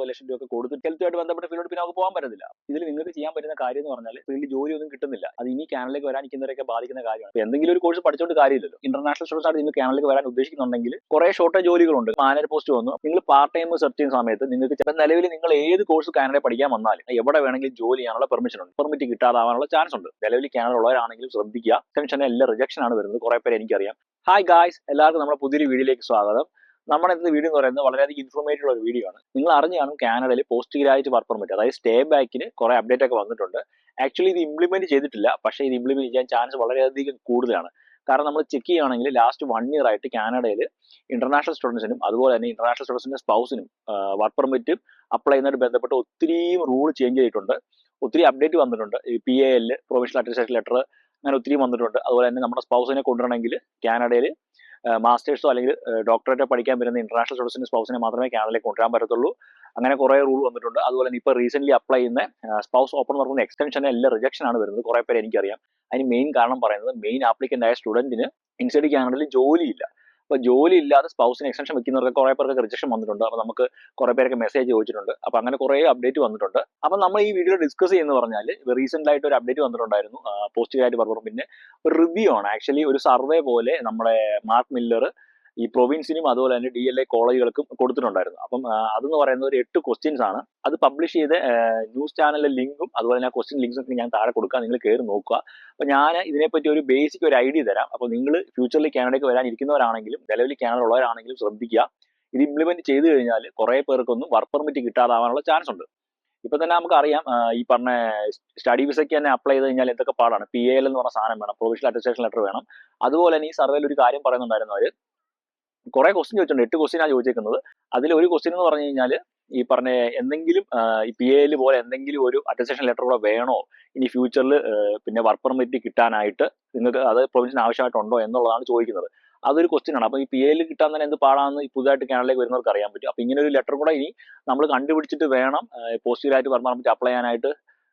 മുപ്പത് ലക്ഷം രൂപ കൊടുത്തിട്ട് ഹെൽത്തുമായിട്ട് ബന്ധപ്പെട്ട ഫീൽഡ് പിന്നെ അവർക്ക് പോകാൻ പറ്റത്തില്ല. ഇതിൽ നിങ്ങൾക്ക് ചെയ്യാൻ പറ്റുന്ന കാര്യം എന്ന് പറഞ്ഞാൽ ഫീൽഡിൽ ജോലിയൊന്നും കിട്ടുന്നില്ല. അത് ഇനി കാനലിലേക്ക് വരാനിരിക്കുന്നവരൊക്കെ ബാധിക്കുന്ന കാര്യമാണ്. എന്തെങ്കിലും ഒരു കോഴ്സ് പഠിച്ചുകൊണ്ട് കാര്യമില്ലല്ലോ. ഇന്റർനാഷണൽ സ്റ്റുഡൻസ് ആയിട്ട് നിങ്ങൾ കാനലിലേക്ക് വരാൻ ഉദ്ദേശിക്കുന്നുണ്ടെങ്കിൽ കുറെ ഷോർട്ടേജ് ജോലികളുണ്ട്. മാനേജർ പോസ്റ്റ് വന്നു. നിങ്ങൾ പാർട്ട് ടൈം സെർച്ച് ചെയ്യുന്ന സമയത്ത് നിങ്ങൾക്ക് ചില നിലവിൽ നിങ്ങൾ ഏത് കോഴ്സ് കാനഡയിൽ പഠിക്കാൻ വന്നാലും എവിടെ വേണമെങ്കിലും ജോലി ചെയ്യാനുള്ള പെർമിഷൻ ഉണ്ട്. പെർമിറ്റ് കിട്ടാതാവാനുള്ള ചാൻസ് ഉണ്ട്. നിലവിൽ കാനഡ ഉള്ളവരാണെങ്കിലും ശ്രദ്ധിക്കുക. ടെൻഷൻ എല്ലാം റിജക്ഷൻ ആണ് വരുന്നത്. കുറെ പേര് എനിക്കറിയാം. ഹായ് ഗായ്സ് എല്ലാവർക്കും നമ്മുടെ പുതിയൊരു വീഡിയോയിലേക്ക് സ്വാഗതം. നമ്മുടെ ഇന്നത്തെ വീഡിയോ എന്ന് പറയുന്നത് വളരെയധികം ഇൻഫോർമേറ്റീവ് ഉള്ള ഒരു വീഡിയോ ആണ്. നിങ്ങൾ അറിഞ്ഞു കാണും കാനഡയിൽ പോസ്റ്റ് ഗ്രാജുവേറ്റ് വർക്ക് പെർമിറ്റ് അതായത് സ്റ്റേ ബാക്കിന് കുറെ അപ്ഡേറ്റ് ഒക്കെ വന്നിട്ടുണ്ട്. ആക്ച്വലി ഇത് ഇംപ്ലിമെന്റ് ചെയ്തിട്ടില്ല. പക്ഷേ ഇത് ഇംപ്ലിമെന്റ് ചെയ്യാൻ ചാൻസ് വളരെയധികം കൂടുതലാണ്. കാരണം നമ്മൾ ചെക്ക് ചെയ്യുകയാണെങ്കിൽ ലാസ്റ്റ് വൺ ഇയർ ആയിട്ട് കാനഡയിൽ ഇന്റർനാഷണൽ സ്റ്റുഡൻസിനും അതുപോലെ തന്നെ ഇന്റർനാഷണൽ സ്റ്റുഡൻസിന്റെ സ്പൗസിനും വർക്ക് പെർമിറ്റ് അപ്ലൈ ചെയ്യുന്നതിന് ബന്ധപ്പെട്ട് ഒത്തിരിയും റൂൾ ചേഞ്ച് ചെയ്തിട്ടുണ്ട്. ഒത്തിരി അപ്ഡേറ്റ് വന്നിട്ടുണ്ട്. P A L provisional administration letter അങ്ങനെ ഒത്തിരി വന്നിട്ടുണ്ട്. അതുപോലെ തന്നെ നമ്മുടെ സ്പൗസിനെ കൊണ്ടുവരണമെങ്കിൽ കാനഡയിൽ മാസ്റ്റേഴ്സോ അല്ലെങ്കിൽ ഡോക്ടറേറ്റ് പഠിക്കാൻ വരുന്ന ഇന്റർനാഷണൽ സ്റ്റുഡൻസിന്റെ സ്പൗസിനെ മാത്രമേ കാനഡയിലേക്ക് കൊണ്ടുവരാൻ പറ്റത്തുള്ളൂ. അങ്ങനെ കുറേ റൂൾ വന്നിട്ടുണ്ട്. അതുപോലെ തന്നെ ഇപ്പോൾ റീസെന്റ് അപ്ലൈ ചെയ്യുന്ന സ്പൗസ് ഓപ്പൺ നടക്കുന്ന എക്സ്റ്റൻഷൻ എല്ലാം റിജക്ഷൻ ആണ് വരുന്നത്. കുറെ പേര് എനിക്കറിയാം. അതിന് മെയിൻ കാരണം പറയുന്നത് മെയിൻ ആപ്ലിക്കന്റ് ആയ സ്റ്റുഡന്റിന് ഇൻസൈഡ് കാനഡയിൽ ജോലിയില്ല. അപ്പൊ ജോലി ഇല്ലാതെ സ്പൗസിന് എക്സ്റ്റൻഷൻ വെക്കുന്നവർക്ക് കുറെ പേർക്ക് റിജക്ഷൻ വന്നിട്ടുണ്ട്. അപ്പൊ നമുക്ക് കുറെ പേരൊക്കെ മെസ്സേജ് ചോദിച്ചിട്ടുണ്ട്. അപ്പൊ അങ്ങനെ കുറെ അപ്ഡേറ്റ് വന്നിട്ടുണ്ട്. അപ്പൊ നമ്മൾ ഈ വീഡിയോ ഡിസ്കസ് ചെയ്യുന്ന പറഞ്ഞാൽ റീസെന്റ് ആയിട്ട് ഒരു അപ്ഡേറ്റ് വന്നിട്ടുണ്ടായിരുന്നു. പോസ്റ്റ് ആയിട്ട് പറഞ്ഞു. പിന്നെ ഒരു റിവ്യൂ ആണ്. ആക്ച്വലി ഒരു സർവേ പോലെ നമ്മുടെ മാർക്ക് മില്ലർ ഈ പ്രൊവിൻസിനും അതുപോലെ തന്നെ ഡി എൽ എ കോളേജുകൾക്കും കൊടുത്തിട്ടുണ്ടായിരുന്നു. അപ്പം അതെന്ന് പറയുന്നത് ഒരു എട്ട് ക്വസ്റ്റ്യൻസ് ആണ്. അത് പബ്ലിഷ് ചെയ്ത ന്യൂസ് ചാനലിലെ ലിങ്കും അതുപോലെ തന്നെ ക്വസ്റ്റ്യൻ ലിങ്ക്സും ഞാൻ താഴെ കൊടുക്കാം. നിങ്ങൾ കയറി നോക്കുക. അപ്പൊ ഞാൻ ഇതിനെപ്പറ്റി ഒരു ബേസിക് ഒരു ഐഡിയ തരാം. അപ്പോൾ നിങ്ങൾ ഫ്യൂച്ചറിൽ കാനഡയ്ക്ക് വരാൻ ഇരിക്കുന്നവരാണെങ്കിലും നിലവിൽ കാനഡ ഉള്ളവരാണെങ്കിലും ശ്രദ്ധിക്കുക. ഇത് ഇംപ്ലിമെന്റ് ചെയ്തു കഴിഞ്ഞാൽ കുറേ പേർക്കൊന്നും വർക്ക് പെർമിറ്റ് കിട്ടാതാവാനുള്ള ചാൻസ് ഉണ്ട്. ഇപ്പൊ തന്നെ നമുക്കറിയാം ഈ പറഞ്ഞ സ്റ്റഡി വിസയ്ക്ക് തന്നെ അപ്ലൈ ചെയ്ത് കഴിഞ്ഞാൽ എന്തൊക്കെ പാടാണ്? പി എൽ എന്ന് പറഞ്ഞ സാധനം വേണം. പ്രൊവിഷണൽ അറ്റസ്റ്റേഷൻ ലെറ്റർ വേണം. അതുപോലെ തന്നെ ഈ സർവേയിൽ ഒരു കാര്യം പറയുന്നുണ്ടായിരുന്നു അവർ. കുറെ ക്വസ്റ്റ്യൻ ചോദിച്ചിട്ടുണ്ട്. എട്ട് ക്വസ്റ്റ്യൻ ആണ് ചോദിച്ചേക്കുന്നത്. അതിൽ ഒരു ക്വസ്റ്റ്യൻ എന്ന് പറഞ്ഞു കഴിഞ്ഞാൽ ഈ പറഞ്ഞ എന്തെങ്കിലും ഈ പി എൽ പോലെ എന്തെങ്കിലും ഒരു അറ്റസ്റ്റേഷൻ ലെറ്റർ കൂടെ വേണോ? ഇനി ഫ്യൂച്ചറിൽ പിന്നെ വർക്ക് പെർമിറ്റ് കിട്ടാനായിട്ട് നിങ്ങൾക്ക് അത് പ്രൊവിൻസിന് ആവശ്യമായിട്ടുണ്ടോ എന്നുള്ളതാണ് ചോദിക്കുന്നത്. അതൊരു ക്വസ്റ്റ്യൻ ആണ്. അപ്പോൾ ഈ പി എൽ കിട്ടാൻ തന്നെ എന്ത് പാടാണെന്ന് പുതുതായിട്ട് കാനഡയിലേക്ക് വരുന്നവർക്ക് അറിയാൻ പറ്റും. അപ്പോൾ ഇങ്ങനെ ഒരു ലെറ്റർ കൂടെ ഇനി നമ്മൾ കണ്ടുപിടിച്ചിട്ട് വേണം പോസിറ്റീവായിട്ട് വർക്ക് പെർമിറ്റ് അപ്ലൈ ചെയ്യാനായിട്ട്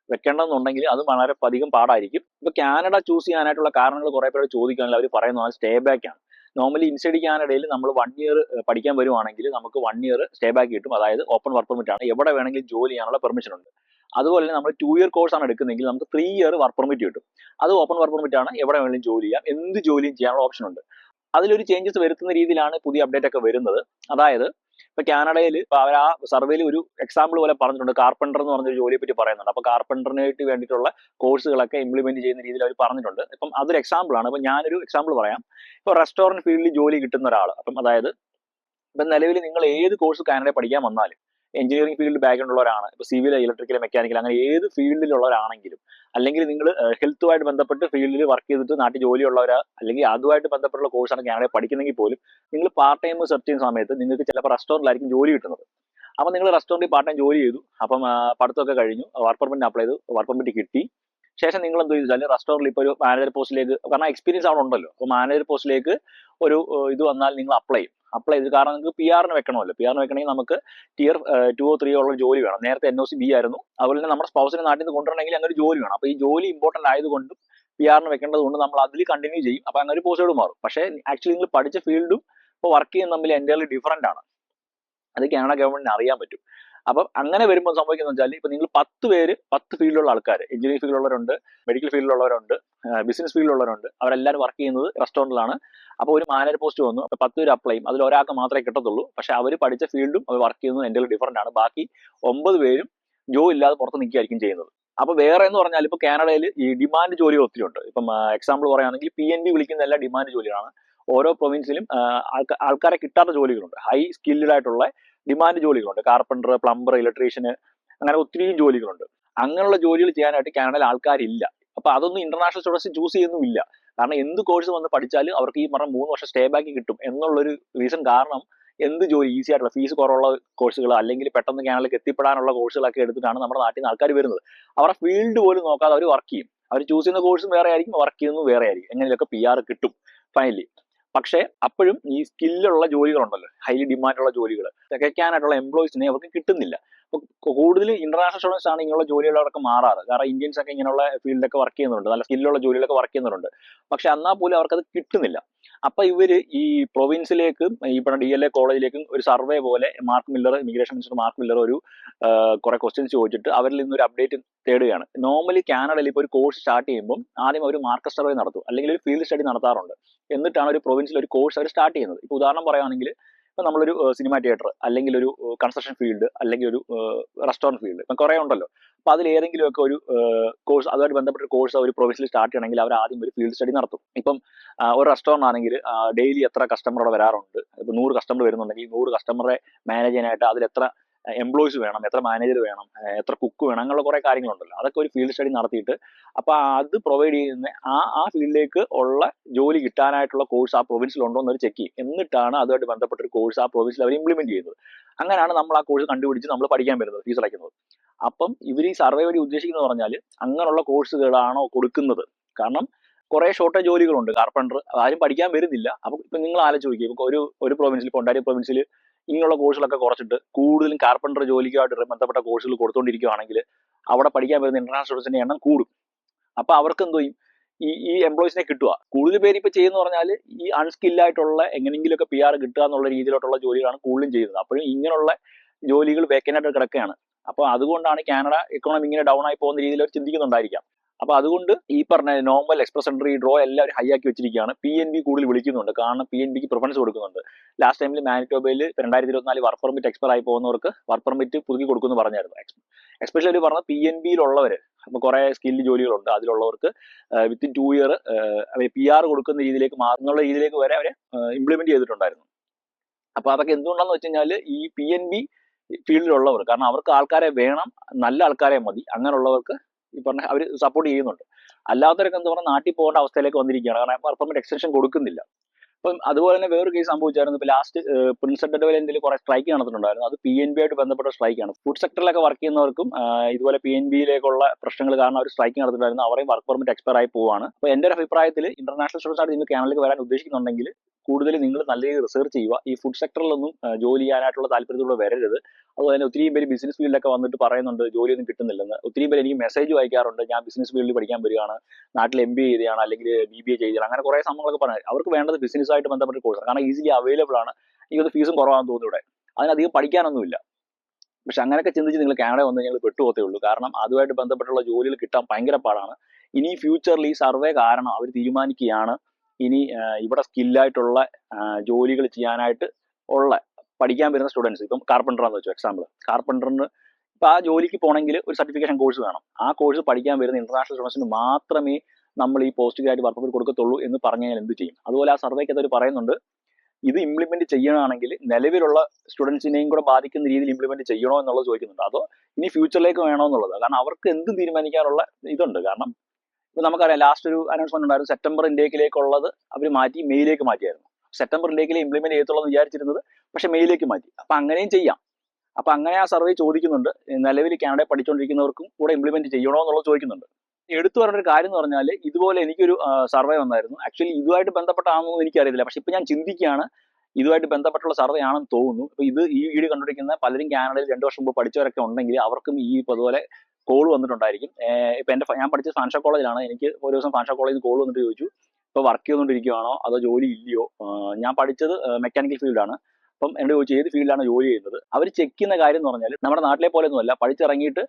വെക്കേണ്ടതെന്നുണ്ടെങ്കിൽ അത് വളരെ അധികം പാടായിരിക്കും. ഇപ്പൊ കാനഡ ചൂസ് ചെയ്യാനായിട്ടുള്ള കാരണങ്ങൾ കുറേ പേര് ചോദിക്കുകയാണെങ്കിൽ അവർ പറയുന്നത് സ്റ്റേ ബാക്ക് ആണ്. നോർമലി ഇൻസൈഡ് കാനഡയിൽ നമ്മൾ വൺ ഇയർ പഠിക്കാൻ വരുവാണെങ്കിൽ നമുക്ക് വൺ ഇയർ സ്റ്റേ ബാക്ക് കിട്ടും. അതായത് ഓപ്പൺ വർക്ക് പെർമിറ്റ് ആണ്. എവിടെ വേണമെങ്കിലും ജോലി ചെയ്യാനുള്ള പെർമിഷൻ ഉണ്ട്. അതുപോലെ തന്നെ നമ്മൾ ടു ഇയർ കോഴ്സ് ആണ് എടുക്കുന്നതെങ്കിൽ നമുക്ക് ത്രീ ഇയർ വർക്ക് പെർമിറ്റ് കിട്ടും. അത് ഓപ്പൺ വർക്ക് പെർമിറ്റ് ആണ്. എവിടെ വേണമെങ്കിലും ജോലി ചെയ്യാം. എന്ത് ജോലിയും ചെയ്യാനുള്ള ഓപ്ഷൻ ഉണ്ട്. അതിലൊരു ചേഞ്ചസ് വരുത്തുന്ന രീതിയിലാണ് പുതിയ അപ്ഡേറ്റ് ഒക്കെ വരുന്നത്. അതായത് ഇപ്പൊ കാനഡയിൽ അവർ ആ സർവേയിൽ ഒരു എക്സാമ്പിൾ പോലെ പറഞ്ഞിട്ടുണ്ട്. കാർപ്പന്റർ എന്ന് പറഞ്ഞൊരു ജോലിയെ പറ്റി പറയുന്നുണ്ട്. അപ്പൊ കാർപ്പന്ററിനായിട്ട് വേണ്ടിയിട്ടുള്ള കോഴ്സുകളൊക്കെ ഇംപ്ലിമെന്റ് ചെയ്യുന്ന രീതിയിൽ അവർ പറഞ്ഞിട്ടുണ്ട്. ഇപ്പം അതൊരു എക്സാമ്പിൾ ആണ്. അപ്പൊ ഞാനൊരു എക്സാമ്പിൾ പറയാം. ഇപ്പൊ റെസ്റ്റോറന്റ് ഫീൽഡിൽ ജോലി കിട്ടുന്ന ഒരാൾ അപ്പം അതായത് ഇപ്പൊ നിലവിൽ നിങ്ങൾ ഏത് കോഴ്സ് കാനഡയിൽ പഠിക്കാൻ വന്നാലും എഞ്ചിനീയറിംഗ് ഫീൽഡിൽ ബാക്ക്ഗ്രൗണ്ട് ഉള്ളവരാണ് ഇപ്പോൾ സിവിൽ ഇലക്ട്രിക്കൽ മെക്കാനിക്കൽ അങ്ങനെ ഏത് ഫീൽഡിലുള്ളവരാണെങ്കിലും അല്ലെങ്കിൽ നിങ്ങൾ ഹെൽത്തുമായിട്ട് ബന്ധപ്പെട്ട് ഫീൽഡിൽ വർക്ക് ചെയ്തിട്ട് നാട്ടിൽ ജോലിയുള്ളവർ അല്ലെങ്കിൽ അതുമായിട്ട് ബന്ധപ്പെട്ടുള്ള കോഴ്സാണ് കാനഡയിൽ പഠിക്കുന്നെങ്കിൽ പോലും നിങ്ങൾ പാർട്ട് ടൈം സെർച്ച് ചെയ്യുന്ന സമയത്ത് നിങ്ങൾക്ക് ചിലപ്പോൾ റെസ്റ്റോറന്റിലായിരിക്കും ജോലി കിട്ടുന്നത്. അപ്പോൾ നിങ്ങൾ റെസ്റ്റോറന്റിൽ പാർട്ട് ടൈം ജോലി ചെയ്തു. അപ്പം പഠിത്തമൊക്കെ കഴിഞ്ഞു. വർക്ക് പെർമിറ്റ് അപ്ലൈ ചെയ്തു. വർക്ക് പെർമിറ്റ് കിട്ടി. ശേഷം നിങ്ങൾ എന്ത് ചെയ്താൽ റെസ്റ്റോറന്റിൽ ഇപ്പോൾ ഒരു മാനേജർ പോസ്റ്റിലേക്ക് കാരണം എക്സ്പീരിയൻസ് അവിടെ ഉണ്ടല്ലോ. അപ്പോൾ മാനേജർ പോസ്റ്റിലേക്ക് ഒരു ഇത് വന്നാൽ നിങ്ങൾ അപ്ലൈ ചെയ്യും. അപ്ലൈ ചെയ്തു. കാരണം നിങ്ങൾക്ക് പി ആറിന് വെക്കണമല്ലോ. പി ആറിന് വെക്കണമെങ്കിൽ നമുക്ക് ടിയർ ടു ഓ ത്രീ ഉള്ള ജോലി വേണം. നേരത്തെ എൻ ഒ സി ബി ആയിരുന്നു. അതുപോലെ തന്നെ നമ്മുടെ സ്പൗസിനെ നാട്ടിൽ നിന്ന് കൊണ്ടുവരണമെങ്കിൽ അങ്ങനെ ഒരു ജോലി വേണം. അപ്പോൾ ഈ ജോലി ഇമ്പോർട്ടന്റ് ആയതുകൊണ്ടും പി ആറിന് വെക്കേണ്ടത് കൊണ്ട് നമ്മൾ അതിൽ കണ്ടിന്യൂ ചെയ്യും. അപ്പോൾ അങ്ങനെ ഒരു മാറും. പക്ഷേ ആക്ച്വലി നിങ്ങൾ പഠിച്ച ഫീൽഡും ഇപ്പോൾ വർക്ക് ചെയ്യുന്ന തമ്മിൽ എന്റെ ഡിഫറന്റ് ആണ്. അത് കാനഡ ഗവൺമെന്റിന് അറിയാൻ പറ്റും. അപ്പം അങ്ങനെ വരുമ്പോൾ സംഭവിക്കുന്നത് വെച്ചാൽ ഇപ്പൊ നിങ്ങൾ പത്ത് പേര് പത്ത് ഫീൽഡിലുള്ള ആൾക്കാർ എഞ്ചിനീയറിംഗ് ഫീൽഡിലുള്ളവരുണ്ട് മെഡിക്കൽ ഫീൽഡിലുള്ളവരുണ്ട് ബിസിനസ് ഫീൽഡിലുള്ളവരുണ്ട്. അവരെല്ലാവരും വർക്ക് ചെയ്യുന്നത് റെസ്റ്റോറന്റിലാണ് അപ്പോൾ ഒരു മാനേജർ പോസ്റ്റ് വന്നു. അപ്പോൾ പത്ത് പേര് അപ്ലൈ അതിൽ ഒരാൾക്ക് മാത്രമേ കിട്ടത്തുള്ളൂ. പക്ഷെ അവർ പഠിച്ച ഫീൽഡും അവർ വർക്ക് ചെയ്യുന്നത് എന്റെ ഡിഫറന്റ് ആണ്. ബാക്കി ഒമ്പത് പേരും ജോലി ഇല്ലാതെ പുറത്ത് നിൽക്കുകയായിരിക്കും ചെയ്യുന്നത്. അപ്പോൾ വേറെ എന്ന് പറഞ്ഞാൽ ഇപ്പോൾ കാനഡയിൽ ഈ ഡിമാൻഡ് ജോലി ഒത്തിരി ഉണ്ട്. ഇപ്പം എക്സാമ്പിൾ പറയുകയാണെങ്കിൽ പി എൻ ബി വിളിക്കുന്ന എല്ലാ ഡിമാൻഡ് ജോലികളാണ്. ഓരോ പ്രൊവിൻസിലും ആൾക്കാരെ കിട്ടാത്ത ജോലികളുണ്ട്. ഹൈ സ്കിൽഡ് ആയിട്ടുള്ള ഡിമാൻഡ് ജോലികളുണ്ട്. കാർപ്പന്റർ പ്ലംബർ ഇലക്ട്രീഷ്യന് അങ്ങനെ ഒത്തിരിയും ജോലികളുണ്ട്. അങ്ങനെയുള്ള ജോലികൾ ചെയ്യാനായിട്ട് കാനഡയിൽ ആൾക്കാരില്ല. അപ്പൊ അതൊന്നും ഇന്റർനാഷണൽ സ്റ്റുഡൻസ് ചൂസ് ചെയ്യുന്നുമില്ല. കാരണം എന്ത് കോഴ്സ് വന്ന് പഠിച്ചാലും അവർക്ക് ഈ പറഞ്ഞ മൂന്ന് വർഷം സ്റ്റേ ബാക്ക് കിട്ടും എന്നുള്ളൊരു റീസൺ കാരണം എന്ത് ജോലി ഈസി ആയിട്ടുള്ള ഫീസ് കുറവുള്ള കോഴ്സുകൾ അല്ലെങ്കിൽ പെട്ടെന്ന് കാനലിലേക്ക് എത്തിപ്പെടാനുള്ള കോഴ്സുകളൊക്കെ എടുത്തിട്ടാണ് നമ്മുടെ നാട്ടിൽ നിന്ന് ആൾക്കാർ വരുന്നത്. അവരുടെ ഫീൽഡ് പോലും നോക്കാതെ അവർ വർക്ക് ചെയ്യും. അവർ ചൂസ് ചെയ്യുന്ന കോഴ്സും വേറെ ആയിരിക്കും വർക്ക് ചെയ്യുന്നതും വേറെ ആയിരിക്കും. എങ്ങനെയൊക്കെ പി ആർ കിട്ടും. ഫൈനലി പക്ഷേ അപ്പോഴും ഈ സ്കില്ലുള്ള ജോലികളുണ്ടല്ലോ. ഹൈലി ഡിമാൻഡുള്ള ജോലികൾ തികയ്ക്കാനായിട്ടുള്ള എംപ്ലോയീസിനെ അവർക്ക് കിട്ടുന്നില്ല. അപ്പോൾ കൂടുതൽ ഇന്റർനാഷണൽ സ്റ്റുഡൻസ് ആണ് ഇങ്ങനെയുള്ള ജോലികളൊക്കെ മാറാറ്. കാരണം ഇന്ത്യൻസ് ഒക്കെ ഇങ്ങനെയുള്ള ഫീൽഡിലൊക്കെ വർക്ക് ചെയ്യുന്നുണ്ട്. നല്ല സ്കില്ലുള്ള ജോലികളൊക്കെ വർക്ക് ചെയ്യുന്നുണ്ട്. പക്ഷെ എന്നാൽ പോലും അവർക്കത് കിട്ടുന്നില്ല. അപ്പൊ ഇവർ ഈ പ്രൊവിൻസിലേക്കും ഈ പറഞ്ഞ ഡി എൽ എ കോളേജിലേക്കും ഒരു സർവേ പോലെ Mark Miller immigration minister Mark Miller ഒരു കുറെ ക്വസ്റ്റ്യൻസ് ചോദിച്ചിട്ട് അവരിൽ നിന്ന് ഒരു അപ്ഡേറ്റ് തേടുകയാണ്. നോർമലി കാനഡയിൽ ഇപ്പോൾ ഒരു കോഴ്സ് സ്റ്റാർട്ട് ചെയ്യുമ്പോൾ ആദ്യം അവർ മാർക്ക് സർവേ നടത്തും. അല്ലെങ്കിൽ ഒരു ഫീൽഡ് സ്റ്റഡി നടത്താറുണ്ട്. എന്നിട്ടാണ് ഒരു പ്രൊവിൻസിൽ ഒരു കോഴ്സ് അവർ സ്റ്റാർട്ട് ചെയ്യുന്നത്. ഇപ്പോൾ ഉദാഹരണം പറയുകയാണെങ്കിൽ ഇപ്പൊ നമ്മളൊരു സിനിമ തിയേറ്റർ അല്ലെങ്കിൽ ഒരു കൺസ്ട്രക്ഷൻ ഫീൽഡ് അല്ലെങ്കിൽ ഒരു റെസ്റ്റോറന്റ് ഫീൽഡ് ഇപ്പം കുറേ ഉണ്ടല്ലോ. അപ്പൊ അതിൽ ഏതെങ്കിലുമൊക്കെ ഒരു കോഴ്സ് അതുമായിട്ട് ബന്ധപ്പെട്ട കോഴ്സ് ഒരു പ്രൊവിൻസിൽ സ്റ്റാർട്ട് ചെയ്യണമെങ്കിൽ അവർ ആദ്യം ഒരു ഫീൽഡ് സ്റ്റഡി നടത്തും. ഇപ്പം ഒരു റെസ്റ്റോറന്റ് ആണെങ്കിൽ ഡെയിലി എത്ര കസ്റ്റമർ വരാറുണ്ട്. ഇപ്പൊ നൂറ് കസ്റ്റമർ വരുന്നുണ്ടെങ്കിൽ നൂറ് കസ്റ്റമറെ മാനേജ് ചെയ്യാനായിട്ട് അതിൽ എത്ര എംപ്ലോയീസ് വേണം എത്ര മാനേജർ വേണം എത്ര കുക്ക് വേണം അങ്ങനെയുള്ള കുറേ കാര്യങ്ങളുണ്ടല്ലോ. അതൊക്കെ ഒരു ഫീൽഡ് സ്റ്റഡി നടത്തിയിട്ട് അപ്പൊ അത് പ്രൊവൈഡ് ചെയ്യുന്ന ആ ആ ഫീൽഡിലേക്ക് ഉള്ള ജോലി കിട്ടാനായിട്ടുള്ള കോഴ്സ് ആ പ്രൊവിൻസിൽ ഉണ്ടോ എന്നൊരു ചെക്ക് ചെയ്യും. എന്നിട്ടാണ് അതുമായിട്ട് ബന്ധപ്പെട്ട ഒരു കോഴ്സ് ആ പ്രൊവിൻസിൽ അവർ ഇംപ്ലിമെന്റ് ചെയ്യുന്നത്. അങ്ങനെയാണ് നമ്മൾ ആ കോഴ്സ് കണ്ടുപിടിച്ച് നമ്മൾ പഠിക്കാൻ വരുന്നത് ഫീസ് അടയ്ക്കുന്നത്. അപ്പം ഇവർ ഈ സർവേ വഴി ഉദ്ദേശിക്കുന്നത് പറഞ്ഞാൽ അങ്ങനെയുള്ള കോഴ്സുകളാണോ കൊടുക്കുന്നത്. കാരണം കുറെ ഷോർട്ടേജ് ജോലികളുണ്ട്. കാർപ്പന്റർ ആരും പഠിക്കാൻ വരുന്നില്ല. അപ്പൊ ഇപ്പം നിങ്ങൾ ആലോചിച്ച് നോക്കി ഇപ്പൊ ഒരു ഒരു പ്രൊവിൻസിൽ ഇപ്പൊ ഒണ്ടാരി പ്രൊവിൻസിൽ ഇങ്ങനെയുള്ള കോഴ്സുകളൊക്കെ കുറച്ചിട്ട് കൂടുതലും കാർപ്പന്റർ ജോലിക്കുമായിട്ട് ബന്ധപ്പെട്ട കോഴ്സുകൾ കൊടുത്തുകൊണ്ടിരിക്കുകയാണെങ്കിൽ അവിടെ പഠിക്കാൻ വരുന്ന ഇന്റർനാഷണൽ സ്റ്റുഡൻസിന്റെ എണ്ണം കൂടും. അപ്പോൾ അവർക്ക് എന്തോ ഈ ഈ എംപ്ലോയീസിനെ കിട്ടുക. കൂടുതൽ പേര് ഇപ്പൊ ചെയ്യുന്ന പറഞ്ഞാൽ ഈ അൺസ്കില്ലായിട്ടുള്ള എങ്ങനെയെങ്കിലുമൊക്കെ പി ആർ കിട്ടുക എന്നുള്ള രീതിയിലോട്ടുള്ള ജോലികളാണ് കൂടുതലും ചെയ്യുന്നത്. അപ്പോഴും ഇങ്ങനെയുള്ള ജോലികൾ വേക്കന്റ് ആയിട്ട് കിടക്കുകയാണ്. അപ്പോൾ അതുകൊണ്ടാണ് കാനഡ എക്കോണമി ഇങ്ങനെ ഡൗൺ ആയി പോകുന്ന രീതിയിൽ അവർ ചിന്തിക്കുന്നുണ്ടായിരിക്കാം. അപ്പൊ അതുകൊണ്ട് ഈ പറഞ്ഞ നോർമൽ എക്സ്പ്രസ് എൻട്രി ഡ്രോ എല്ലാവരും ഹൈ ആക്കി വെച്ചിരിക്കുകയാണ്. പി എൻ ബി കൂടുതൽ വിളിക്കുന്നുണ്ട്. കാരണം പി എൻ ബിക്ക് പ്രിഫറൻസ് കൊടുക്കുന്നുണ്ട്. ലാസ്റ്റ് ടൈമിൽ മാനിറ്റോബയിൽ രണ്ടായിരത്തി ഇരുപത്തിനാല് വർക്ക് പെർമിറ്റ് എക്സ്പയർ ആയി പോകുന്നവർക്ക് വർക്ക് പെർമിറ്റ് പുതുക്കി കൊടുക്കുമെന്ന് പറഞ്ഞായിരുന്നു. എസ്പെഷ്യലി അവർ പറഞ്ഞ പി എൻ ബിയിലുള്ളവർ അപ്പോൾ കുറെ സ്കിൽ ജോലികളുണ്ട്. അതിലുള്ളവർക്ക് within two year P R കൊടുക്കുന്ന രീതിയിലേക്ക് മാറുന്നുള്ള രീതിയിലേക്ക് വരെ അവരെ ഇംപ്ലിമെന്റ് ചെയ്തിട്ടുണ്ടായിരുന്നു. അപ്പൊ അതൊക്കെ എന്തുകൊണ്ടാന്ന് വെച്ച് കഴിഞ്ഞാൽ ഈ പി എൻ ബി ഫീൽഡിലുള്ളവർ കാരണം അവർക്ക് ആൾക്കാരെ വേണം നല്ല ആൾക്കാരെ മതി അങ്ങനെയുള്ളവർക്ക് ഈ പറഞ്ഞ അവർ സപ്പോർട്ട് ചെയ്യുന്നുണ്ട്. അല്ലാത്തവരൊക്കെ എന്താ പറഞ്ഞാൽ നാട്ടിൽ പോകേണ്ട അവസ്ഥയിലേക്ക് വന്നിരിക്കുകയാണ്. കാരണം പെർഫോമൻസ് എക്സ്റ്റൻഷൻ കൊടുക്കുന്നില്ല. അപ്പം അതുപോലെ തന്നെ വേറൊരു കേസ് സംഭവിച്ചായിരുന്നു. ഇപ്പൊ ലാസ്റ്റ് പ്രിൻസ് എന്തെങ്കിലും കുറെ സ്ട്രൈക്ക് നടന്നിട്ടുണ്ടായിരുന്നു. അത് പി എൻ ബി ആയിട്ട് ബന്ധപ്പെട്ട സ്ട്രൈക്കാണ് ഫുഡ് സെക്ടറിലൊക്കെ വർക്ക് ചെയ്യുന്നവർക്കും ഇതുപോലെ പി എൻ ബിയിലേക്കുള്ള പ്രശ്നങ്ങൾ കാരണം അവർ സ്ട്രൈക്ക് നടത്തിയിട്ടുണ്ടായിരുന്നു അവരെയും വർക്ക് പെർമിറ്റ് എക്സ്പയർ ആയി പോവാണ്. അപ്പോൾ എന്റെ ഒരു അഭിപ്രായത്തിൽ ഇന്റർനാഷണൽ സ്റ്റുഡൻസ് ആയിട്ട് നിങ്ങൾ കാനഡയിലേക്ക് വരാൻ ഉദ്ദേശിക്കുന്നുണ്ടെങ്കിൽ കൂടുതൽ നിങ്ങൾ നല്ല രീതിയിൽ റിസർച്ച് ചെയ്യുക. ഈ ഫുഡ് സെക്ടറിലൊന്നും ജോലി ചെയ്യാനായിട്ടുള്ള താല്പര്യത്തോടെ വരരുത്. അതുപോലെ തന്നെ ഒത്തിരി പേര് ബിസിനസ് ഫീൽഡിലൊക്കെ വന്നിട്ട് പറയുന്നുണ്ട് ജോലിയൊന്നും കിട്ടുന്നില്ലെന്ന്. ഒത്തിരി പേര് എനിക്ക് മെസ്സേജ് വായിക്കാറുണ്ട് ഞാൻ ബിസിനസ് ഫീൽഡിൽ പഠിക്കാൻ വരികയാണ്. നാട്ടിൽ എം ബി ചെയ്തതാണ്. അല്ലെങ്കിൽ ബി ബി എ ചെയ്തതാണ്. അങ്ങനെ കുറേ സംഭവങ്ങളൊക്കെ പറഞ്ഞു. അവർക്ക് വേണ്ടത് business ആയിട്ട് ബന്ധപ്പെട്ട കോഴ്സ് കാരണം ഈസിലി അവൈലബിൾ ആണ്. എനിക്കത് ഫീസും കുറവാണെന്ന് തോന്നുന്നു ഇവിടെ. അതിനധികം പഠിക്കാനൊന്നുമില്ല. പക്ഷെ അങ്ങനെയൊക്കെ ചിന്തിച്ച് നിങ്ങൾ കാനഡ വന്ന് ഞങ്ങൾ പെട്ടുപോകത്തേ ഉള്ളൂ. കാരണം അതുമായിട്ട് ബന്ധപ്പെട്ടുള്ള ജോലികൾ കിട്ടാൻ ഭയങ്കര പാടാണ്. ഇനി ഫ്യൂച്ചറിൽ ഈ സർവേ കാരണം അവർ തീരുമാനിക്കുകയാണ് ഇനി ഇവിടെ സ്കില്ലായിട്ടുള്ള ജോലികൾ ചെയ്യാനായിട്ട് ഉള്ള പഠിക്കാൻ വരുന്ന സ്റ്റുഡൻസ് ഇപ്പം കാർപ്പന്റർ എന്ന് വെച്ചു എക്സാമ്പിൾ കാർപ്പന്ററിന് ഇപ്പം ആ ജോലിക്ക് പോകണമെങ്കിൽ ഒരു സർട്ടിഫിക്കേഷൻ കോഴ്സ് വേണം. ആ കോഴ്സ് പഠിക്കാൻ വരുന്ന ഇന്റർനാഷണൽ സ്റ്റുഡൻസിന് മാത്രമേ നമ്മൾ ഈ പോസ്റ്റ് ഗ്രാജുവേറ്റ് വർക്ക് പെർമിറ്റ് കൊടുക്കത്തുള്ളൂ എന്ന് പറഞ്ഞു എന്ത് ചെയ്യും. അതുപോലെ ആ സർവേക്ക് അവർ പറയുന്നുണ്ട്. ഇത് ഇംപ്ലിമെന്റ് ചെയ്യണമെങ്കിൽ നിലവിലുള്ള സ്റ്റുഡൻസിനെയും കൂടെ ബാധിക്കുന്ന രീതിയിൽ ഇംപ്ലിമെന്റ് ചെയ്യണോ എന്നുള്ളത് ചോദിക്കുന്നുണ്ട്. അതോ ഇനി ഫ്യൂച്ചറിലേക്ക് വേണോ എന്നുള്ളത്. കാരണം അവർക്ക് എന്ത് തീരുമാനിക്കാനുള്ള ഇതുണ്ട്. കാരണം ഇപ്പൊ നമുക്കറിയാം ലാസ്റ്റ് ഒരു അനൗൺസ്മെന്റ് ഉണ്ടായിരുന്നു. സെപ്റ്റംബർ ഇൻഡേക്കിലേക്കുള്ളത് അവർ മാറ്റി മെയ്യിലേക്ക് മാറ്റിയായിരുന്നു. സെപ്റ്റംബർ ഇൻഡേക്കിലെ ഇംപ്ലിമെന്റ് ചെയ്യത്തുള്ളൂ എന്ന് വിചാരിച്ചിരുന്നത് പക്ഷെ മെയ്യിലേക്ക് മാറ്റി. അപ്പൊ അങ്ങനെയും ചെയ്യാം. അപ്പൊ അങ്ങനെ ആ സർവേ ചോദിക്കുന്നുണ്ട്. നിലവിൽ കാനഡ പഠിച്ചുകൊണ്ടിരിക്കുന്നവർക്കും കൂടെ ഇംപ്ലിമെന്റ് ചെയ്യണോ എന്നുള്ളത് ചോദിക്കുന്നുണ്ട്. എടുത്തു പറഞ്ഞ ഒരു കാര്യം എന്ന് പറഞ്ഞാൽ ഇതുപോലെ എനിക്കൊരു സർവേ വന്നായിരുന്നു. ആക്ച്വലി ഇതുമായിട്ട് ബന്ധപ്പെട്ടാണെന്നോ എനിക്കറിയത്തില്ല. പക്ഷെ ഇപ്പൊ ഞാൻ ചിന്തിക്കുകയാണ് ഇതുമായിട്ട് ബന്ധപ്പെട്ടുള്ള സർവേ ആണെന്ന് തോന്നുന്നു. അപ്പൊ ഇത് ഈ വീഡിയോ കണ്ടുപിടിക്കുന്ന പലരും കാനഡയിൽ രണ്ടു വർഷം മുമ്പ് പഠിച്ചവരൊക്കെ ഉണ്ടെങ്കിൽ അവർക്കും ഈ ഇതുപോലെ കോൾ വന്നിട്ടുണ്ടായിരിക്കും. ഇപ്പൊ എന്റെ ഞാൻ പഠിച്ച ഫാൻഷ കോളേജിലാണ്. എനിക്ക് ഒരു ദിവസം ഫാൻഷ കോളേജിൽ കോൾ വന്നിട്ട് ചോദിച്ചു ഇപ്പൊ വർക്ക് ചെയ്തുകൊണ്ടിരിക്കുകയാണോ അതോ ജോലി ഇല്ലയോ? ഞാൻ പഠിച്ചത് മെക്കാനിക്കൽ ഫീൽഡാണ് അപ്പം എന്നോട് ചോദിച്ചു ഏത് ഫീൽഡിലാണ് ജോലി ചെയ്യുന്നത്? അവർ ചെക്ക് ചെയ്യുന്ന കാര്യം എന്ന് പറഞ്ഞാൽ നമ്മുടെ നാട്ടിലെ പോലെ ഒന്നുമല്ല പഠിച്ചിറങ്ങിയിട്ട്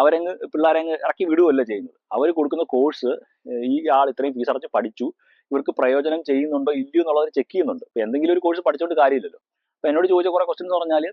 അവരങ്ങ് പിള്ളേരെ അങ്ങ് ഇറക്കി വിടുകയല്ല ചെയ്യുന്നത്. അവർ കൊടുക്കുന്ന കോഴ്സ് ഈ ആൾ ഇത്രയും ഫീസ് അടച്ച് പഠിച്ചു. ഇവർക്ക് പ്രയോജനം ചെയ്യുന്നുണ്ടോ ഇല്ലയോ എന്നുള്ളത് ചെക്ക് ചെയ്യുന്നുണ്ട്. ഇപ്പൊ എന്തെങ്കിലും ഒരു കോഴ്സ് പഠിച്ചുകൊണ്ട് കാര്യമില്ലല്ലോ. അപ്പൊ എന്നോട് ചോദിച്ച കുറേ ക്വസ്റ്റ്യൻ എന്ന് പറഞ്ഞാൽ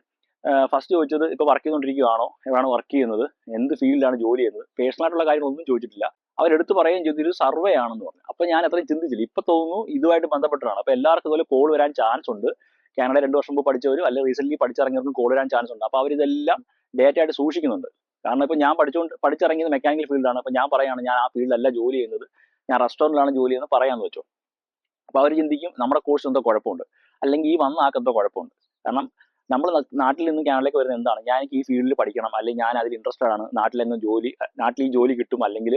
ഫസ്റ്റ് ചോദിച്ചത് ഇപ്പൊ വർക്ക് ചെയ്തുകൊണ്ടിരിക്കുകയാണോ എവിടെയാണ് വർക്ക് ചെയ്യുന്നത്? എന്ത് ഫീൽഡിലാണ് ജോലി ചെയ്യുന്നത്? പേഴ്സണൽ ആയിട്ടുള്ള കാര്യങ്ങളൊന്നും ചോദിച്ചിട്ടില്ല. അവരെടുത്ത് പറയുകയും ചെയ്തു ഒരു സർവേ ആണെന്ന് പറഞ്ഞു. അപ്പോൾ ഞാൻ അത്രയും ചിന്തിച്ചില്ല. ഇപ്പൊ തോന്നുന്നു ഇതുമായിട്ട് ബന്ധപ്പെട്ടാണ് അപ്പോൾ എല്ലാവർക്കും ഇതുപോലെ കോൾ വരാൻ ചാൻസ് ഉണ്ട്. കാനഡ രണ്ട് വർഷം മുമ്പ് പഠിച്ചവരും അല്ലെങ്കിൽ റീസെന്റ് പഠിച്ചിറങ്ങിയവർക്കും കോൾ വരാൻ ചാൻസ് ഉണ്ട്. അപ്പൊ അവരിതെല്ലാം ഡേറ്റ ആയിട്ട് സൂക്ഷിക്കുന്നുണ്ട്. കാരണം ഇപ്പൊ ഞാൻ പഠിച്ചുകൊണ്ട് പഠിച്ചിറങ്ങിയത് മെക്കാനിക്കൽ ഫീൽഡാണ് അപ്പൊ ഞാൻ പറയാണ് ഞാൻ ആ ഫീൽഡിലല്ല ജോലി ചെയ്യുന്നത്. ഞാൻ റെസ്റ്റോറന്റിലാണ് ജോലി ചെയ്യുന്നത്. പറയാന്ന് വെച്ചോ. അപ്പൊ അവർ ചിന്തിക്കും നമ്മുടെ കോഴ്സ് എന്തോ കുഴപ്പമുണ്ട്. അല്ലെങ്കിൽ ഈ വന്ന ആൾക്ക് എന്തോ കുഴപ്പമുണ്ട്. കാരണം നമ്മൾ നാട്ടിൽ നിന്ന് കാനഡയിലേക്ക് വരുന്നത് എന്താണ്? ഞാൻ എനിക്ക് ഈ ഫീൽഡിൽ പഠിക്കണം. അല്ലെങ്കിൽ ഞാൻ അതിൽ ഇൻട്രസ്റ്റഡ് ആണ്. നാട്ടിൽ നിന്ന് ജോലി നാട്ടിൽ ഈ ജോലി കിട്ടും. അല്ലെങ്കിൽ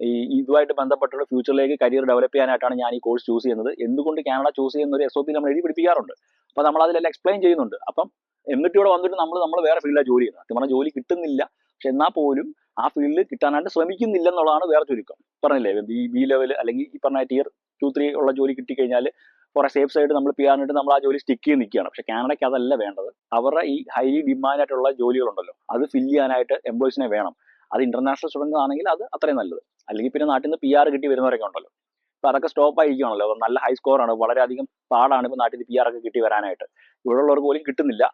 ഈ ഇതുമായിട്ട് ബന്ധപ്പെട്ടുള്ള ഫ്യൂച്ചറിലേക്ക് കരിയർ ഡെവലപ്പ് ചെയ്യാനായിട്ടാണ് ഞാൻ ഈ കോഴ്സ് ചൂസ് ചെയ്യുന്നത്. എന്തുകൊണ്ട് കാനഡ ചൂസ് ചെയ്യുന്ന ഒരു എസ് ഒ പി നമ്മൾ എഴുതി പിടിപ്പിക്കാറുണ്ട് അപ്പോൾ നമ്മൾ അതിലെല്ലാം എക്സ്പ്ലെയിൻ ചെയ്യുന്നുണ്ട്. അപ്പം എന്നിട്ട് ഇവിടെ വന്നിട്ട് നമ്മൾ നമ്മൾ വേറെ ഫീൽഡിലാണ് ജോലി ചെയ്യുന്നത്. സത്യം പറഞ്ഞാൽ ജോലി കിട്ടുന്നില്ല. പക്ഷെ എന്നാൽ പോലും ആ ഫീൽഡ് കിട്ടാനായിട്ട് ശ്രമിക്കുന്നില്ല എന്നുള്ളതാണ് വേറെ ചുരുക്കം. പറഞ്ഞില്ലേ ബി ബി ലെവൽ അല്ലെങ്കിൽ ഈ പറഞ്ഞ ടിയർ ടു ത്രീ ഉള്ള ജോലി കിട്ടിക്കഴിഞ്ഞാൽ കുറെ സേഫ് സൈഡ് നമ്മൾ പിയാനായിട്ട് നമ്മൾ ആ ജോലി സ്റ്റിക്ക് ചെയ്ത് നിൽക്കുകയാണ് പക്ഷെ കാനഡയ്ക്ക് അതല്ല വേണ്ടത്. അവരുടെ ഈ ഹൈലി ഡിമാൻഡ് ആയിട്ടുള്ള ജോലികളുണ്ടല്ലോ അത് ഫില്ല് ചെയ്യാനായിട്ട് എംപ്ലോയീസിനെ വേണം. അത് ഇന്റർനാഷണൽ സ്റ്റുഡൻസ് ആണെങ്കിൽ അത് അത്രയും നല്ലത്. അല്ലെങ്കിൽ പിന്നെ നാട്ടിൽ നിന്ന് പി ആർ കിട്ടി വരുന്നവരൊക്കെ ഉണ്ടല്ലോ. അപ്പൊ അതൊക്കെ സ്റ്റോപ്പ് ആയിരിക്കുകയാണല്ലോ നല്ല ഹൈ സ്കോർ ആണ്. വളരെയധികം പാടാണ് ഇപ്പൊ നാട്ടിൽ പി ആർ ഒക്കെ കിട്ടി വരാനായിട്ട്. ഇവിടെ ഉള്ളവർക്ക് പോലും കിട്ടുന്നില്ല.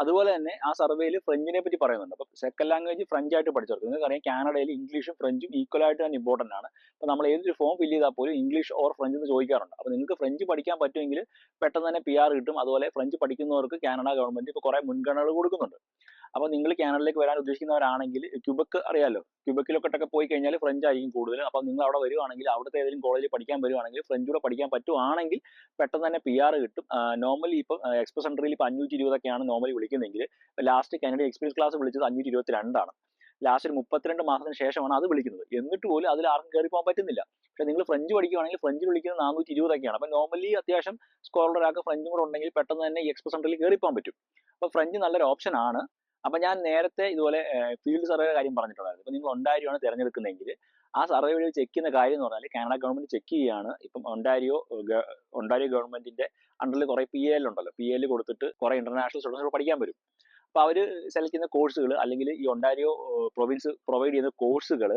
അതുപോലെ തന്നെ ആ സർവേയിൽ ഫ്രഞ്ചിനെ പറ്റി പറയുന്നുണ്ട്. അപ്പൊ സെക്കൻഡ് ലാംഗ്വേജ് ഫ്രഞ്ച് ആയിട്ട് പഠിച്ചവർക്ക്. നിങ്ങൾക്ക് അറിയാം കാനഡയിൽ ഇംഗ്ലീഷും ഫ്രഞ്ചും ഈക്വൽ ആയിട്ട് തന്നെ ഇമ്പോർട്ടന്റ് ആണ്. അപ്പൊ നമ്മൾ ഏതൊരു ഫോം ഫില്ല് ചെയ്താൽ പോലും ഇംഗ്ലീഷ് ഓർ ഫ്രഞ്ച് എന്ന് ചോദിക്കാറുണ്ട്. അപ്പൊ നിങ്ങൾക്ക് ഫ്രഞ്ച് പഠിക്കാൻ പറ്റുമെങ്കിൽ പെട്ടെന്ന് തന്നെ പി ആർ കിട്ടും. അതുപോലെ ഫ്രഞ്ച് പഠിക്കുന്നവർക്ക് കാനഡ ഗവൺമെന്റ് ഇപ്പോൾ കുറെ മുൻഗണനകൾ കൊടുക്കുന്നുണ്ട്. അപ്പൊ നിങ്ങൾ കാനഡയിലേക്ക് വരാൻ ഉദ്ദേശിക്കുന്നവരാണെങ്കിൽ ക്യൂബക്ക് അറിയാലോ. ക്യൂബക്കിലൊക്കെ പോയി കഴിഞ്ഞാൽ ഫ്രഞ്ച് ആയിരിക്കും കൂടുതൽ. അപ്പൊ നിങ്ങൾ അവിടെ വരുവാണെങ്കിൽ അവിടുത്തെ ഏതെങ്കിലും കോളേജിൽ പഠിക്കാൻ വരുവാണെങ്കിൽ ഫ്രഞ്ച് കൂടെ പഠിക്കാൻ പറ്റുവാണെങ്കിൽ പെട്ടെന്ന് തന്നെ പി ആർ കിട്ടും. നോർമലി ഇപ്പം എക്സ്പ്രസ് എൻട്രിയിൽ ഇപ്പം അഞ്ഞൂറ്റി ഇരുപതൊക്കെയാണ് നോർമലി വിളിക്കുന്നതെങ്കിൽ ലാസ്റ്റ് കാനഡ എക്സ്പീരിയൻസ് ക്ലാസ് വിളിച്ചത് അഞ്ഞൂറ്റി ഇരുപത്തി രണ്ടാണ് ലാസ്റ്റ് മുപ്പത്തിരണ്ട് മാസത്തിന് ശേഷമാണ് അത് വിളിക്കുന്നത്. എന്നിട്ട് പോലും അതിൽ ആർക്കും കയറി പോകാൻ പറ്റുന്നില്ല. പക്ഷെ നിങ്ങൾ ഫ്രഞ്ച് പഠിക്കുകയാണെങ്കിൽ ഫ്രഞ്ച് വിളിക്കുന്നത് നാനൂറ്റി ഇരുപതൊക്കെയാണ് അപ്പം നോർമലി അത്യാവശ്യം സ്കോളർ ഒരാൾക്ക് ഫ്രഞ്ചും കൂടെ ഉണ്ടെങ്കിൽ പെട്ടെന്ന് തന്നെ ഈ എക്സ്പ്രസ് സെൻട്രിൽ കയറി പോകാൻ പറ്റും. അപ്പോൾ ഫ്രഞ്ച് നല്ലൊരു ഓപ്ഷൻ ആണ്. അപ്പൊ ഞാൻ നേരത്തെ ഇതുപോലെ ഫീൽഡ് സർവേയുടെ കാര്യം പറഞ്ഞിട്ടുണ്ടായിരുന്നു. ഇപ്പൊ നിങ്ങൾ ഒണ്ടാരിയോ തിരഞ്ഞെടുക്കുന്നതെങ്കിൽ ആ സർവേ വഴി ചെക്ക് ചെയ്യുന്ന കാര്യം എന്ന് പറഞ്ഞാൽ കാനഡ ഗവൺമെന്റ് ചെക്ക് ചെയ്യുകയാണ് ഇപ്പം ഒണ്ടാരിയോ ഒണ്ടാരിയോ ഗവൺമെന്റിന്റെ അണ്ടറിൽ കുറെ പി എൽ ഉണ്ടല്ലോ. പി എൽ കൊടുത്തിട്ട് കുറെ ഇന്റർനാഷണൽ സ്റ്റുഡൻസ് പഠിക്കാൻ വരും. അപ്പൊ അവർ സെലക്ട് ചെയ്യുന്ന കോഴ്സുകൾ അല്ലെങ്കിൽ ഈ ഒണ്ടാരിയോ പ്രൊവിൻസ് പ്രൊവൈഡ് ചെയ്യുന്ന കോഴ്സുകൾ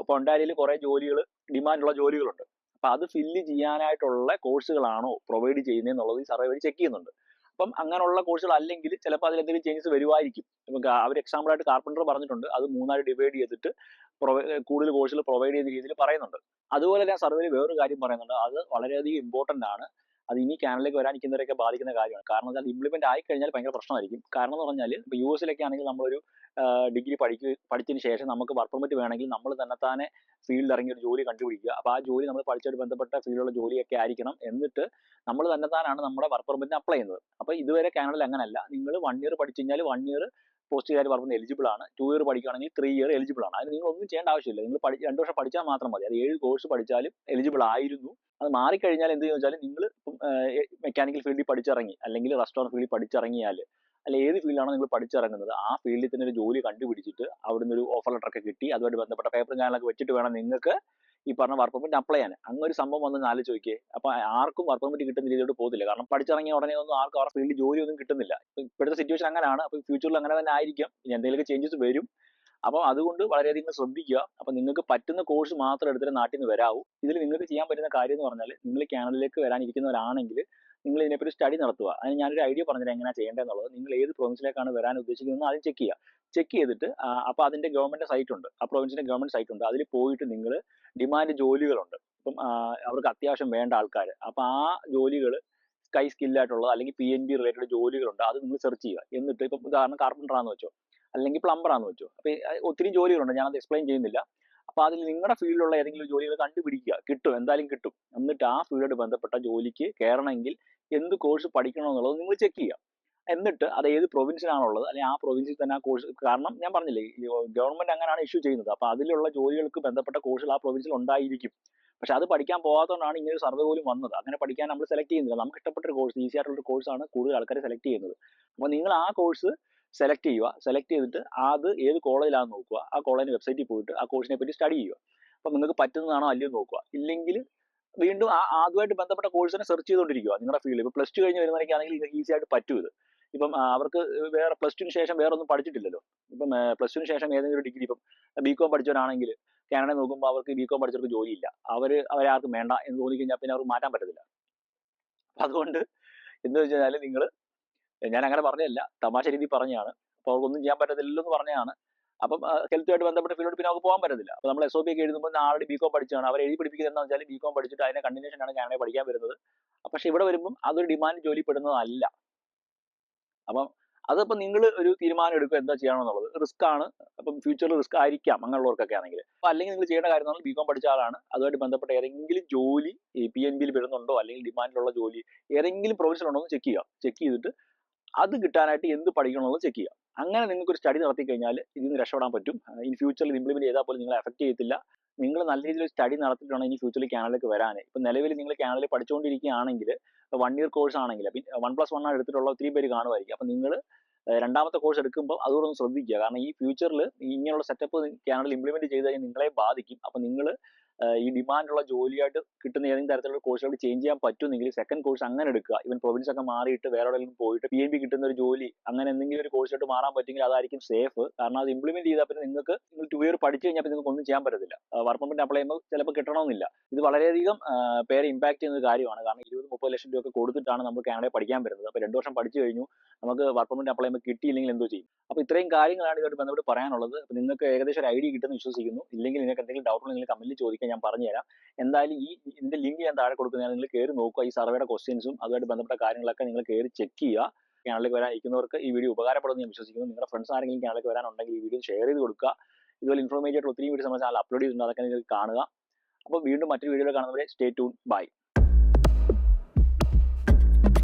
ഇപ്പൊ ഒണ്ടാരിയിൽ കുറെ ജോലികൾ ഡിമാൻഡുള്ള ജോലികളുണ്ട്. അപ്പൊ അത് ഫില്ല് ചെയ്യാനായിട്ടുള്ള കോഴ്സുകളാണോ പ്രൊവൈഡ് ചെയ്യുന്നത് എന്നുള്ളത് ഈ സർവേ വഴി ചെക്ക് ചെയ്യുന്നുണ്ട്. അപ്പം അങ്ങനെയുള്ള കോഴ്സുകൾ അല്ലെങ്കിൽ ചിലപ്പോൾ അതിൽ എന്തെങ്കിലും ചേഞ്ചസ് വരുമായിരിക്കും നമുക്ക് അവർ എക്സാമ്പിൾ ആയിട്ട് കാർപ്പന്റർ പറഞ്ഞിട്ടുണ്ട്. അത് മൂന്നായി ഡിവൈഡ് ചെയ്തിട്ട് കൂടുതൽ കോഴ്സുകൾ പ്രൊവൈഡ് ചെയ്യുന്ന രീതിയിൽ പറയുന്നുണ്ട്. അതുപോലെ തന്നെ സർവേയിൽ വേറൊരു കാര്യം പറയുന്നുണ്ട്. അത് വളരെയധികം ഇമ്പോർട്ടന്റ് ആണ്. അത് ഇനി കാനഡയിലേക്ക് വരാനിരിക്കുന്നവരൊക്കെ ബാധിക്കുന്ന കാര്യമാണ്. കാരണം അത് ഇംപ്ലിമെന്റ് ആയി കഴിഞ്ഞാൽ ഭയങ്കര പ്രശ്നമായിരിക്കും. കാരണം എന്ന് പറഞ്ഞാൽ ഇപ്പോൾ യു എസിലൊക്കെ ആണെങ്കിൽ നമ്മളൊരു ഡിഗ്രി പഠിക്കുക പഠിച്ചതിന് ശേഷം നമുക്ക് വർക്ക് പെർമിറ്റ് വേണമെങ്കിൽ നമ്മൾ തന്നെത്താനെ ഫീൽഡിൽ ഇറങ്ങി ഒരു ജോലി കണ്ടുപിടിക്കുക. അപ്പോൾ ആ ജോലി നമ്മൾ പഠിച്ചായിട്ട് ബന്ധപ്പെട്ട ഫീൽഡിലുള്ള ജോലിയൊക്കെ ആയിരിക്കണം. എന്നിട്ട് നമ്മൾ തന്നെത്താനാണ് നമ്മുടെ വർക്ക് പെർമിറ്റിന് അപ്ലൈ ചെയ്യുന്നത്. അപ്പോൾ ഇതുവരെ കാനഡയിൽ അങ്ങനെയല്ല നിങ്ങൾ വൺ ഇയർ പഠിച്ചു കഴിഞ്ഞാൽ വൺ ഇയർ പോസ്റ്റ് പറഞ്ഞു എലിജിബിൾ ആണ്. ടു ഇയർ പഠിക്കുകയാണെങ്കിൽ ത്രീ ഇയർ എലിജിബിൾ ആണ്. അതിന് നിങ്ങൾ ഒന്നും ചെയ്യേണ്ട ആവശ്യമില്ല. നിങ്ങൾ പഠി രണ്ട് വർഷം പഠിച്ചാൽ മാത്രം മതി. അത് ഏഴ് കോഴ്സ് പഠിച്ചാലും എലിജിബിൾ ആയിരുന്നു. അത് മാറിക്കഴിഞ്ഞാൽ എന്ത് വെച്ചാൽ നിങ്ങൾ മെക്കാനിക്കൽ ഫീൽഡിൽ പഠിച്ചിറങ്ങി. അല്ലെങ്കിൽ റെസ്റ്റോറന്റ് ഫീൽഡിൽ പഠിച്ചിറങ്ങിയാൽ അല്ല ഏത് ഫീൽഡാണോ നിങ്ങൾ പഠിച്ചിറങ്ങുന്നത് ആ ഫീൽഡിൽ തന്നെ ഒരു ജോലി കണ്ടുപിടിച്ചിട്ട് അവിടുന്ന് ഒരു ഓഫർ ലെറ്റർ ഒക്കെ കിട്ടി അതുമായിട്ട് ബന്ധപ്പെട്ട പേപ്പറും കാര്യങ്ങളൊക്കെ വെച്ചിട്ട് വേണം നിങ്ങൾക്ക് ഈ പറഞ്ഞ വർക്ക് പെർമിറ്റ് അപ്ലൈ ചെയ്യാൻ. അങ്ങനെ ഒരു സംഭവം വന്ന് ആലോചിച്ച് നോക്കിയേ. അപ്പൊ ആർക്കും വർക്ക് പെർമിറ്റ് കിട്ടുന്ന രീതിയിലോട്ട് പോകുന്നില്ല കാരണം പഠിച്ചിറങ്ങിയ ഉടനെ ഒന്നും ആർക്കും അവരുടെ ഫീൽഡിൽ ജോലി ഒന്നും കിട്ടുന്നില്ല. ഇപ്പോഴത്തെ സിറ്റുവേഷൻ അങ്ങനെയാണ്. അപ്പൊ ഫ്യൂച്ചറിൽ അങ്ങനെ തന്നെ ആയിരിക്കും. ഇനി എന്തെങ്കിലും ചേഞ്ചസ് വരും. അപ്പോൾ അതുകൊണ്ട് വളരെയധികം ശ്രദ്ധിക്കുക. അപ്പൊ നിങ്ങൾക്ക് പറ്റുന്ന കോഴ്സ് മാത്രം എടുത്തിട്ട് നാട്ടിൽ നിന്ന് വരാവൂ. ഇതിൽ നിങ്ങൾക്ക് ചെയ്യാൻ പറ്റുന്ന കാര്യം എന്ന് പറഞ്ഞാൽ നിങ്ങൾ കാനഡയിലേക്ക് വരാനിരിക്കുന്നവരാണെങ്കിൽ നിങ്ങൾ ഇതിനെപ്പറ്റി സ്റ്റഡി നടത്തുക. അതിന് ഞാനൊരു ഐഡിയ പറഞ്ഞുതരാം എങ്ങനെയാണ് ചെയ്യേണ്ടതെന്നുള്ളത്. നിങ്ങൾ ഏത് പ്രൊവിൻസിലേക്കാണ് വരാൻ ഉദ്ദേശിക്കുന്നത് ആദ്യം ചെക്ക് ചെയ്യുക. ചെക്ക് ചെയ്തിട്ട് അപ്പോൾ അതിന്റെ ഗവൺമെന്റ് സൈറ്റ് ഉണ്ട്. ആ പ്രൊവിൻസിന്റെ ഗവൺമെന്റ് സൈറ്റ് ഉണ്ട്. അതിൽ പോയിട്ട് നിങ്ങൾ ഡിമാൻഡ് ജോലികളുണ്ട്. ഇപ്പം അവർക്ക് അത്യാവശ്യം വേണ്ട ആൾക്കാർ അപ്പോൾ ആ ജോലികൾ സ്കൈ സ്കില്ലായിട്ടുള്ളത് അല്ലെങ്കിൽ പി എൻ ബി റിലേറ്റഡ് ജോലികളുണ്ട്. അത് നിങ്ങൾ സെർച്ച് ചെയ്യുക. എന്നിട്ട് ഇപ്പം ഉദാഹരണം കാർപ്പന്റർ ആണെന്ന് വെച്ചോ. അല്ലെങ്കിൽ പ്ലംബർ ആണെന്ന് വെച്ചോ. അപ്പോൾ ഒത്തിരി ജോലികളുണ്ട്. ഞാനത് എക്സ്പ്ലെയിൻ ചെയ്യുന്നില്ല. അപ്പോൾ അതിൽ നിങ്ങളുടെ ഫീൽഡിലുള്ള ഏതെങ്കിലും ജോലികൾ കണ്ടുപിടിക്കുക. കിട്ടും എന്തായാലും കിട്ടും. എന്നിട്ട് ആ ഫീൽഡായിട്ട് ബന്ധപ്പെട്ട ജോലിക്ക് കയറണമെങ്കിൽ എന്ത് കോഴ്സ് പഠിക്കണം എന്നുള്ളത് നിങ്ങൾ ചെക്ക് ചെയ്യുക. എന്നിട്ട് അത് ഏത് പ്രൊവിൻസിലാണുള്ളത് അല്ലെങ്കിൽ ആ പ്രൊവിൻസിൽ തന്നെ ആ കോഴ്സ് കാരണം ഞാൻ പറഞ്ഞില്ലേ ഗവൺമെന്റ് അങ്ങനെയാണ് ഇഷ്യൂ ചെയ്യുന്നത്. അപ്പൊ അതിലുള്ള ജോലികൾക്ക് ബന്ധപ്പെട്ട കോഴ്സുകൾ ആ പ്രൊവിൻസിൽ ഉണ്ടായിരിക്കും. പക്ഷെ അത് പഠിക്കാൻ പോകാത്തതുകൊണ്ടാണ് ഇങ്ങനെ ഒരു സർവേ പോലും വന്നത്. അങ്ങനെ പഠിക്കാൻ നമ്മൾ സെലക്ട് ചെയ്യുന്നില്ല. നമുക്ക് ഇഷ്ടപ്പെട്ട ഒരു കോഴ്സ് ഈസി ആയിട്ടുള്ള ഒരു കോഴ്സാണ് കൂടുതൽ ആൾക്കാർ സെലക്ട് ചെയ്യുന്നത്. അപ്പോൾ നിങ്ങൾ ആ കോഴ്സ് സെലക്ട് ചെയ്യുക. സെലക്ട് ചെയ്തിട്ട് അത് ഏത് കോളേജിലാണെന്ന് നോക്കുക. ആ കോളേജിന്റെ വെബ്സൈറ്റിൽ പോയിട്ട് ആ കോഴ്സിനെ പറ്റി സ്റ്റഡി ചെയ്യുക. അപ്പം നിങ്ങൾക്ക് പറ്റുന്നതാണോ അല്ലയോ നോക്കുക. ഇല്ലെങ്കിൽ വീണ്ടും ആ ആദ്യമായിട്ട് ബന്ധപ്പെട്ട കോഴ്സിനെ സെർച്ച് ചെയ്തുകൊണ്ടിരിക്കുക നിങ്ങളുടെ ഫീൽഡ് ഇപ്പോൾ പ്ലസ് ടു കഴിഞ്ഞ് വരുന്നവരൊക്കെയാണെങ്കിൽ നിങ്ങൾക്ക് ഈസി ആയിട്ട് പറ്റും ഇത്. ഇപ്പം അവർക്ക് വേറെ പ്ലസ് ടുവിന് ശേഷം വേറെ ഒന്നും പഠിച്ചിട്ടില്ലല്ലോ. ഇപ്പം പ്ലസ് ടുവിന് ശേഷം ഏതെങ്കിലും ഒരു ഡിഗ്രി ഇപ്പം ബി കോം പഠിച്ചവരാണെങ്കിൽ കാനഡ നോക്കുമ്പോൾ അവർക്ക് ബി കോം പഠിച്ചവർക്ക് ജോലിയില്ല. അവർ അവരാർക്കും വേണ്ട എന്ന് തോന്നിക്കഴിഞ്ഞാൽ പിന്നെ അവർക്ക് മാറ്റാൻ പറ്റത്തില്ല. അതുകൊണ്ട് എന്ന് വെച്ച് കഴിഞ്ഞാൽ നിങ്ങൾ ഞാൻ അങ്ങനെ പറഞ്ഞതല്ല. തമാശ രീതി പറഞ്ഞാണ് അപ്പോൾ അവർക്കൊന്നും ചെയ്യാൻ പറ്റത്തില്ലല്ലോ എന്ന് പറഞ്ഞതാണ്. അപ്പം ഹെൽത്തുമായിട്ട് ബന്ധപ്പെട്ട ഫീൽഡ് പിന്നെ നമുക്ക് പോകാൻ പറ്റത്തില്ല. അപ്പോൾ നമ്മൾ എസ് ഒ പി ഒക്കെ എഴുതുമ്പോൾ ആൾറെഡി ബി കോം പഠിച്ചാണ് അവർ എഴുതി പഠിപ്പിക്കുന്നത് എന്താണെന്ന് വെച്ചാൽ ബി കോം പഠിച്ചിട്ട് അതിനെ കണ്ടിന്യൂഷൻ ആണ് കാനഡയിൽ പഠിക്കാൻ വരുന്നത്. പക്ഷെ ഇവിടെ വരുമ്പം അതൊരു ഡിമാൻഡ് ജോലി പെടുന്നതല്ല. അപ്പം അതിപ്പോൾ നിങ്ങൾ ഒരു തീരുമാനം എടുക്കുക എന്താ ചെയ്യണമെന്നുള്ളത്. റിസ്ക് ആണ്. അപ്പം ഫ്യൂച്ചറിൽ റിസ്ക് ആയിരിക്കാം അങ്ങനെയുള്ളവർക്കൊക്കെ ആണെങ്കിൽ. അപ്പോൾ അല്ലെങ്കിൽ നിങ്ങൾ ചെയ്യേണ്ട കാര്യം എന്ന് ബി കോം പഠിച്ച ആളാണ്. അതുമായിട്ട് ബന്ധപ്പെട്ട ഏതെങ്കിലും ജോലി പി എൻ ബിയിൽ വരുന്നുണ്ടോ? അല്ലെങ്കിൽ ഡിമാൻഡിലുള്ള ജോലി ഏതെങ്കിലും പ്രൊവിഷൻ ഉണ്ടോ എന്ന് ചെക്ക് ചെയ്യുക. ചെക്ക് ചെയ്തിട്ട് അത് കിട്ടാനായിട്ട് എന്ത് പഠിക്കണമെന്ന് ചെക്ക് ചെയ്യുക. അങ്ങനെ നിങ്ങൾക്ക് ഒരു സ്റ്റഡി നടത്തി കഴിഞ്ഞാൽ ഇതിൽ നിന്ന് രക്ഷപ്പെടാൻ പറ്റും. ഇൻ ഫ്യൂച്ചറിൽ ഇംപ്ലിമെന്റ് ചെയ്താൽ പോലും നിങ്ങളെ എഫക്ട് ചെയ്യത്തില്ല. നിങ്ങൾ നല്ല രീതിയിൽ സ്റ്റഡി നടത്തിയിട്ടാണ് ഇനി ഫ്യൂച്ചറിൽ കാനലിലേക്ക് വരാൻ ഇപ്പൊ നിലവിൽ നിങ്ങൾ കാനലിൽ പഠിച്ചുകൊണ്ടിരിക്കുകയാണെങ്കിൽ വൺ ഇയർ കോഴ്സ് ആണെങ്കിൽ വൺ പ്ലസ് വൺ ആണ് എടുത്തിട്ടുള്ള ഒത്തിരി പേര് കാണുമായിരിക്കും. അപ്പൊ നിങ്ങൾ രണ്ടാമത്തെ കോഴ്സ് എടുക്കുമ്പോൾ അതുകൊണ്ട് ഒന്ന് ശ്രദ്ധിക്കുക. കാരണം ഈ ഫ്യൂച്ചറിൽ ഇങ്ങനെയുള്ള സെറ്റപ്പ് കാനഡയിൽ ഇംപ്ലിമെന്റ് ചെയ്ത് കഴിഞ്ഞാൽ നിങ്ങളെ ബാധിക്കും. അപ്പൊ നിങ്ങൾ ഈ ഡിമാൻഡുള്ള ജോലിയായിട്ട് കിട്ടുന്ന ഏതെങ്കിലും തരത്തിലുള്ള കോഴ്സുകൾ ചേഞ്ച് ചെയ്യാൻ പറ്റുമെങ്കിൽ സെക്കൻഡ് കോഴ്സ് അങ്ങനെ എടുക്കുക. ഇവൻ പ്രൊവിൻസ് ഒക്കെ മാറിയിട്ട് വേറെ എവിടെയെങ്കിലും പോയിട്ട് പി എം ബി കിട്ടുന്ന ഒരു ജോലി അങ്ങനെ എന്തെങ്കിലും ഒരു കോഴ്സായിട്ട് മാറാൻ പറ്റുമെങ്കിൽ അതായിരിക്കും സേഫ് കാരണം അത് ഇംപ്ലിമെന്റ് ചെയ്താൽ പിന്നെ നിങ്ങൾക്ക് നിങ്ങൾ ടു ഇയർ പഠിച്ചു കഴിഞ്ഞാൽ നിങ്ങൾക്ക് ഒന്നും ചെയ്യാൻ പറ്റത്തില്ല. വർക്ക് പെർമിറ്റ് അപ്ലൈ ചെയ്യുമ്പോൾ ചിലപ്പോൾ കിട്ടണമെന്നില്ല. ഇത് വളരെയധികം പേരെ ഇമ്പാക്ട് ചെയ്യുന്ന ഒരു കാര്യമാണ്. കാരണം ഇരുപത് മുപ്പത് ലക്ഷം രൂപ കൊടുത്തിട്ടാണ് നമ്മൾ കാനഡയിൽ പഠിക്കാൻ വരുന്നത്. അപ്പോൾ രണ്ട് വർഷം പഠിച്ചു കഴിഞ്ഞു നമുക്ക് വർക്ക് പെർമിറ്റ് അപ്ലൈ ചെയ്യുമ്പോൾ കിട്ടിയില്ലെങ്കിൽ എന്തോ ചെയ്യും. അപ്പോൾ ഇത്രയും കാര്യങ്ങളാണ് ഇതുമായിട്ട് ബന്ധപ്പെട്ട് പറയാനുള്ളത്. അപ്പോൾ നിങ്ങൾക്ക് ഏകദേശം ഒരു ഐഡിയ കിട്ടുമെന്ന് വിശ്വസിക്കുന്നു. ഇല്ലെങ്കിൽ നിങ്ങൾക്ക് എന്തെങ്കിലും ഡൗട്ട് ഉണ്ടെങ്കിൽ കമന്റിൽ ചോദിക്കാൻ ഞാൻ പറഞ്ഞുതരാം. എന്തായാലും ഈ ഇതിന്റെ ലിങ്ക് ഞാൻ താഴെ കൊടുക്കുന്ന നിങ്ങൾ കയറി നോക്കുക. ഈ സർവേയുടെ ക്വസ്റ്റ്യൻസും അതുമായിട്ട് ബന്ധപ്പെട്ട കാര്യങ്ങളൊക്കെ നിങ്ങൾ കയറി ചെക്ക് ചെയ്യുക. ചാനലിലേക്ക് വരാൻ ഇരിക്കുന്നവർക്ക് ഈ വീഡിയോ ഉപകാരപ്പെടുമെന്ന് ഞാൻ വിശ്വസിക്കുന്നു. നിങ്ങളുടെ ഫ്രണ്ട്സ് ആരെങ്കിലും ചാനലിലേക്ക് വരാനുണ്ടെങ്കിൽ ഈ വീഡിയോ ഷെയർ ചെയ്ത് കൊടുക്കുക. ഇതുപോലെ ഇൻഫോർമേറ്റീവ് ആയിട്ടുള്ള ഒത്തിരി വീഡിയോസ് നമ്മൾ ചാനൽ അപ്ലോഡ് ചെയ്തിട്ടുണ്ട്. അതൊക്കെ നിങ്ങൾക്ക് കാണുക. അപ്പോൾ വീണ്ടും മറ്റൊരു വീഡിയോയിൽ കാണുന്നവരെ സ്റ്റേ ട്യൂൺ ബൈ